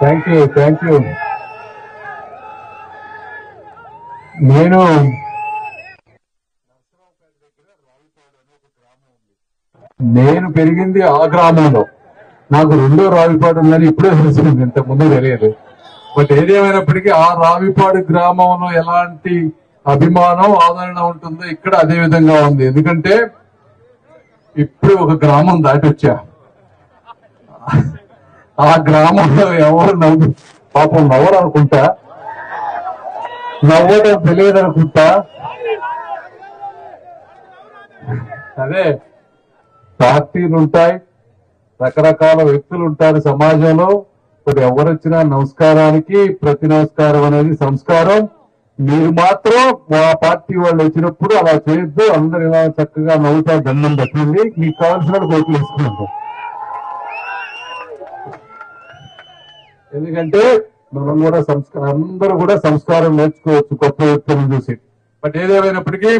Thank you thank you నేను నేను పెరిగింది ఆ గ్రామంలో. నాకు రెండో రావిపాడు ఉందని ఇప్పుడే తెలిసింది ఇంత ముందు తెలియదు. బట్ ఏదేమైనప్పటికీ ఆ రావిపాడు గ్రామంలో ఎలాంటి అభిమానం ఆదరణ ఉంటుందో ఇక్కడ అదే విధంగా ఉంది. ఎందుకంటే ఇప్పుడు ఒక గ్రామం దాటి వచ్చా ఆ గ్రామంలో ఎవరు నవ్వు పాపం నవ్వరు అనుకుంటా నవ్వడం తెలియదు అనుకుంటా అదే పార్టీలు ఉంటాయి రకరకాల వ్యక్తులు ఉంటారు సమాజంలో. ఇప్పుడు ఎవరొచ్చినా నమస్కారానికి ప్రతి నమస్కారం అనేది సంస్కారం. మీరు మాత్రం మా పార్టీ వాళ్ళు వచ్చినప్పుడు అలా చేయొద్దు. అందరు ఇలా చక్కగా నవ్వుతా దండం పెట్టండి మీకు కావాల్సిన కోట్లు ఇస్తున్నాం ఎందుకంటే మనం కూడా సంస్కారం అందరూ కూడా సంస్కారం నేర్చుకోవచ్చు కొత్త వ్యక్తులను చూసి బట్ ఏదేమైనప్పటికీ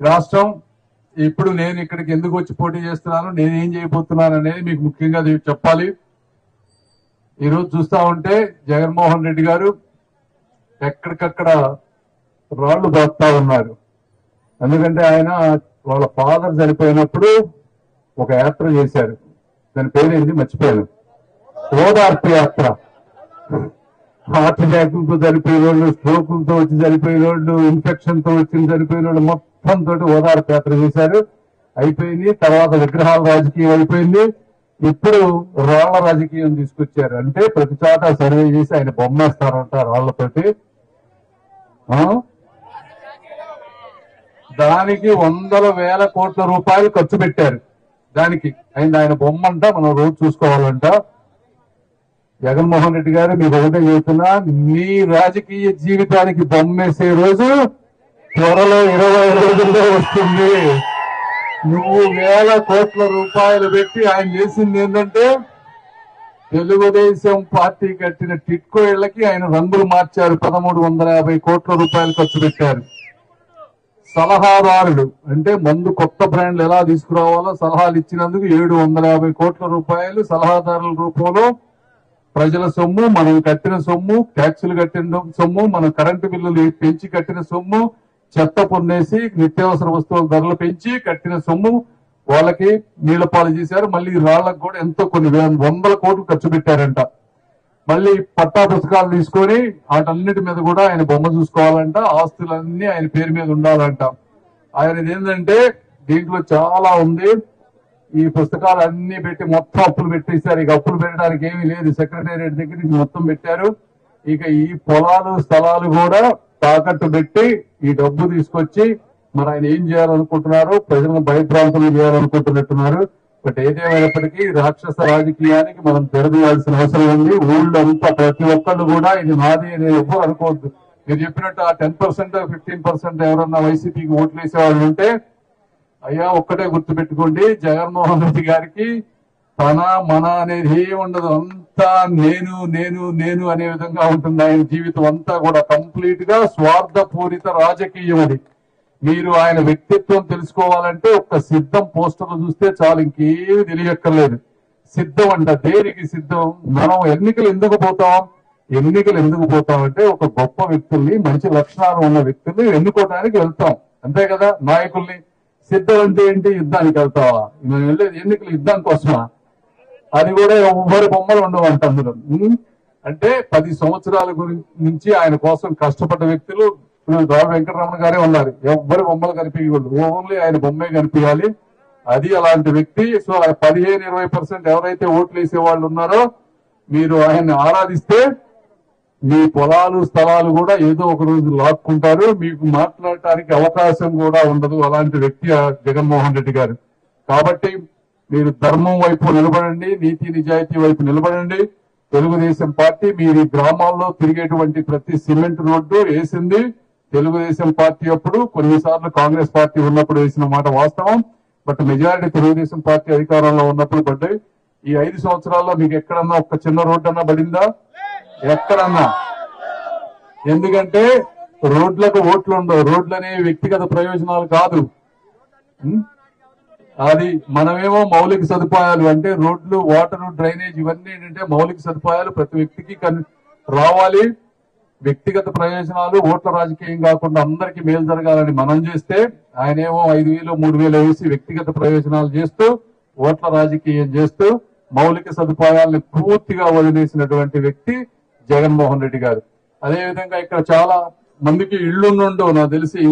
రాష్ట్రం ఇప్పుడు నేను ఇక్కడికి ఎందుకు వచ్చి పోటీ చేస్తున్నాను నేను ఏం చేయబోతున్నాను అనేది మీకు ముఖ్యంగా చెప్పాలి. ఈరోజు చూస్తా ఉంటే జగన్మోహన్ రెడ్డి గారు ఎక్కడికక్కడ రాళ్ళు బాస్తా ఉన్నారు. ఎందుకంటే ఆయన వాళ్ళ ఫాదర్ చనిపోయినప్పుడు ఒక యాత్ర చేశారు. దాని పేరు ఏంటి మర్చిపోయాను. ఓదార్పు యాత్ర. హార్ట్ అటాక్తో చనిపోయిన వాళ్ళు స్ట్రోకులతో వచ్చి చనిపోయిన వాళ్ళు ఇన్ఫెక్షన్తో వచ్చి చనిపోయిన వాళ్ళు మొత్తం తోటి ఓదార్పు యాత్ర చేశారు. అయిపోయింది. తర్వాత విగ్రహాల రాజకీయం అయిపోయింది. ఇప్పుడు రాళ్ళ రాజకీయం తీసుకొచ్చారు. అంటే ప్రతి చోట సర్వే చేసి ఆయన బొమ్మేస్తారంట రాళ్ళతోటి. ఆ? దానికి వందల వేల కోట్ల రూపాయలు ఖర్చు పెట్టారు. దానికి. ఆయన ఆయన బొమ్మ అంట మనం రోజు చూసుకోవాలంట. జగన్మోహన్ రెడ్డి గారు మీకు ఒకటే చెబుతున్నా మీ రాజకీయ జీవితానికి బొమ్మేసే రోజు త్వరలో ఇరవై రోజుల్లో వస్తుంది. నువ్వు వేల కోట్ల రూపాయలు పెట్టి ఆయన చేసింది ఏంటంటే తెలుగుదేశం పార్టీ కట్టిన టిట్కో ఇళ్ళకి ఆయన రంగులు మార్చారు పదమూడు వందల యాభై కోట్ల రూపాయలు ఖర్చు పెట్టారు. సలహాదారుడు అంటే మందు కొత్త బ్రాండ్లు ఎలా తీసుకురావాలో సలహాలు ఇచ్చినందుకు ఏడు వందల యాభై కోట్ల రూపాయలు సలహాదారుల రూపంలో ప్రజల సొమ్ము మనం కట్టిన సొమ్ము ట్యాక్సులు కట్టిన సొమ్ము మనం కరెంటు బిల్లులు పెంచి కట్టిన సొమ్ము చెత్త పొన్నేసి నిత్యావసర వస్తువుల ధరలు పెంచి కట్టిన సొమ్ము వాళ్ళకి నీళ్ళ పాలు చేశారు. మళ్ళీ రాళ్ళకు కూడా ఎంతో కొన్ని వందల కోట్లు ఖర్చు పెట్టారంట. మళ్ళీ పట్టా పుస్తకాలు తీసుకొని వాటన్నిటి మీద కూడా ఆయన బొమ్మ చూసుకోవాలంట. ఆస్తులన్నీ ఆయన పేరు మీద ఉండాలంట. ఆయన ఏంటంటే దీంట్లో చాలా ఉంది. ఈ పుస్తకాలు అన్ని పెట్టి మొత్తం అప్పులు పెట్టేశారు. ఇక అప్పులు పెట్టడానికి ఏమీ లేదు. సెక్రటేరియట్ దగ్గర నుంచి మొత్తం పెట్టారు. ఇక ఈ పొలాలు స్థలాలు కూడా తాకట్టు పెట్టి ఈ డబ్బు తీసుకొచ్చి మరి ఆయన ఏం చేయాలనుకుంటున్నారు? ప్రజలను భయభ్రాంతులు చేయాలనుకుంటున్నట్టున్నారు. బట్ ఏదేమైనప్పటికీ రాక్షస రాజకీయానికి మనం తెరదీయాల్సిన అవసరం ఉంది. ఊళ్ళో అంతా ప్రతి ఒక్కళ్ళు కూడా ఇది నాది అని అనుకోవద్దు. మీరు చెప్పినట్టు ఆ టెన్ పర్సెంట్ ఫిఫ్టీన్ పర్సెంట్ ఎవరన్నా వైసీపీకి ఓట్లు వాళ్ళు ఉంటే అయ్యా ఒక్కటే గుర్తుపెట్టుకోండి జగన్మోహన్ రెడ్డి గారికి తన మన అనేది ఏమి ఉండదు అంతా నేను నేను నేను అనే విధంగా ఉంటుంది ఆయన జీవితం అంతా కూడా కంప్లీట్గా స్వార్థపూరిత రాజకీయం అది. మీరు ఆయన వ్యక్తిత్వం తెలుసుకోవాలంటే ఒక్క సిద్ధం పోస్టర్లు చూస్తే చాలు ఇంకేమి తెలియక్కర్లేదు. సిద్ధం అంట దేనికి సిద్ధం? మనం ఎన్నికలు ఎందుకు పోతాం? ఎన్నికలు ఎందుకు పోతాం అంటే ఒక గొప్ప వ్యక్తుల్ని మంచి లక్షణాలు ఉన్న వ్యక్తుల్ని ఎన్నుకోవడానికి వెళ్తాం. అంతే కదా నాయకుల్ని? సిద్ధం అంటే ఏంటి? యుద్ధానికి వెళ్తావా? మేము వెళ్ళేది ఎన్నికలు యుద్ధం కోసమా? అది కూడా ఎవ్వరి బొమ్మలు ఉండవంట అందులో. అంటే పది సంవత్సరాల గురించి నుంచి ఆయన కోసం కష్టపడ్డ వ్యక్తులు ఇప్పుడు రావు వెంకటరమణ గారే ఉన్నారు. ఎవ్వరి బొమ్మలు కనిపించకూడదు. ఓన్లీ ఆయన బొమ్మే కనిపించాలి. అది అలాంటి వ్యక్తి. సో పదిహేను ఇరవై పర్సెంట్ ఎవరైతే ఓట్లు వేసే వాళ్ళు ఉన్నారో మీరు ఆయన్ని ఆరాధిస్తే మీ పొలాలు స్థలాలు కూడా ఏదో ఒక రోజు లాక్కుంటారు. మీకు మాట్లాడటానికి అవకాశం కూడా ఉండదు. అలాంటి వ్యక్తి జగన్మోహన్ రెడ్డి గారు. కాబట్టి మీరు ధర్మం వైపు నిలబడండి నీతి నిజాయితీ వైపు నిలబడండి. తెలుగుదేశం పార్టీ మీరు గ్రామాల్లో తిరిగేటువంటి ప్రతి సిమెంట్ రోడ్డు వేసింది. తెలుగుదేశం పార్టీ అప్పుడు కొన్నిసార్లు కాంగ్రెస్ పార్టీ ఉన్నప్పుడు వేసిన మాట వాస్తవం. బట్ మెజారిటీ తెలుగుదేశం పార్టీ అధికారంలో ఉన్నప్పుడు పడ్డాయి. ఈ ఐదు సంవత్సరాల్లో మీకు ఎక్కడన్నా ఒక చిన్న రోడ్డు అన్నా పడిందా? ఎక్కడన్నా? ఎందుకంటే రోడ్లకు ఓట్లు ఉండవు. రోడ్లు వ్యక్తిగత ప్రయోజనాలు కాదు. అది మనమేమో మౌలిక సదుపాయాలు అంటే రోడ్లు వాటర్ డ్రైనేజ్ ఇవన్నీ ఏంటంటే మౌలిక సదుపాయాలు ప్రతి వ్యక్తికి రావాలి. వ్యక్తిగత ప్రయోజనాలు ఓట్ల రాజకీయం కాకుండా అందరికీ మేలు జరగాలని మనం చేస్తే ఆయనేమో ఐదు వేలు మూడు వేలు వేసి వ్యక్తిగత ప్రయోజనాలు చేస్తూ ఓట్ల రాజకీయం చేస్తూ మౌలిక సదుపాయాలను పూర్తిగా వదిలేసినటువంటి వ్యక్తి జగన్మోహన్ రెడ్డి గారు. అదే విధంగా ఇక్కడ చాలా మందికి ఇళ్ళు నుండో నాకు తెలిసి